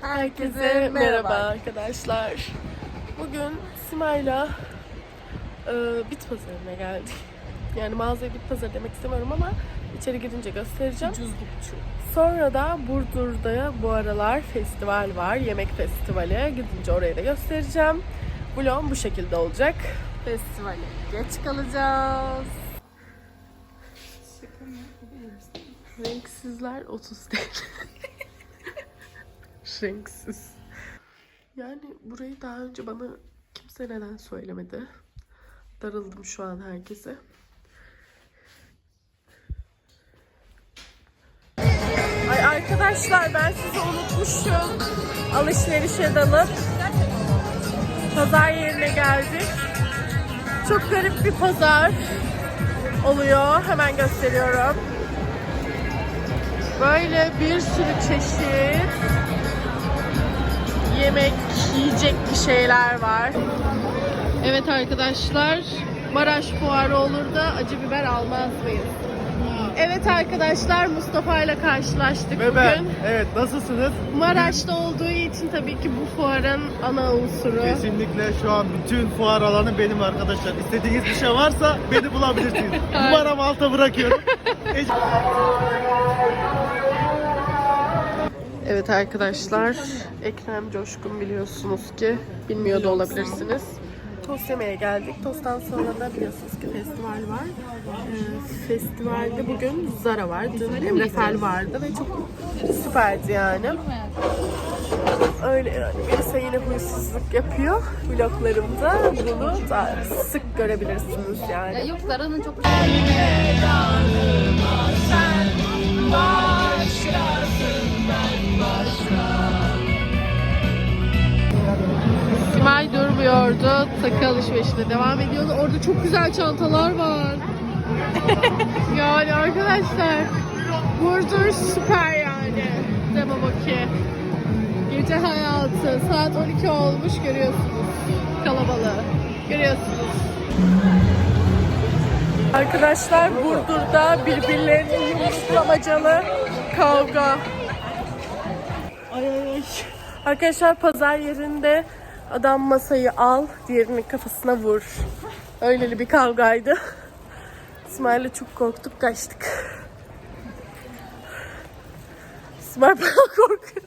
Herkese merhaba arkadaşlar. Bugün Sima'yla e, bit pazarına geldik. Yani mağazaya bit pazarı demek istemiyorum ama içeri girince göstereceğim. Sonra da Burdur'da bu aralar festival var. Yemek festivali. Gidince orayı da göstereceğim. Vlogum bu şekilde olacak. Festivale geç kalacağız. Renksizler 30 değil. Renksiz. Yani burayı daha önce bana kimse neden söylemedi. Darıldım şu an herkese. Ay arkadaşlar ben sizi unutmuşum. Alışverişe dalıp pazar yerine geldik. Çok garip bir pazar oluyor. Hemen gösteriyorum. Böyle bir sürü çeşit yemek, yiyecek bir şeyler var. Evet arkadaşlar, Maraş fuarı olur da acı biber almaz mıyız? Evet arkadaşlar, Mustafa ile karşılaştık Ve ben. bugün. Evet nasılsınız? Maraş'ta olduğu için tabii ki bu fuarın ana unsuru. Kesinlikle şu an bütün fuar alanı benim arkadaşlar. İstediğiniz bir şey varsa beni bulabilirsiniz. Numaramı alta bırakıyorum. Evet arkadaşlar, Ekrem Coşkun biliyorsunuz ki bilmiyor da olabilirsiniz. Tost yemeye geldik. Tosttan sonra da biliyorsunuz ki festival var. Ee, festivalde bugün Zara var. Dün Emre Fel vardı ve çok süperdi yani. Öyle yani. Melisa yine huysuzluk yapıyor vloglarımda. Bunu da sık görebilirsiniz yani. Ya yok Zara'nın çok durmuyordu. Takı alışverişine devam ediyordu. Orada çok güzel çantalar var. yani arkadaşlar Burdur süper yani. Demem o ki. Gece hayatı. Saat 12 olmuş görüyorsunuz. Kalabalığı. Görüyorsunuz. Arkadaşlar Burdur'da birbirlerini yumruklamacalı kavga. Ay ay ay. Arkadaşlar pazar yerinde adam masayı al, diğerinin kafasına vur. Öyleli bir kavgaydı. İsmail'le çok korktuk, kaçtık. İsmail bayağı korkuyor.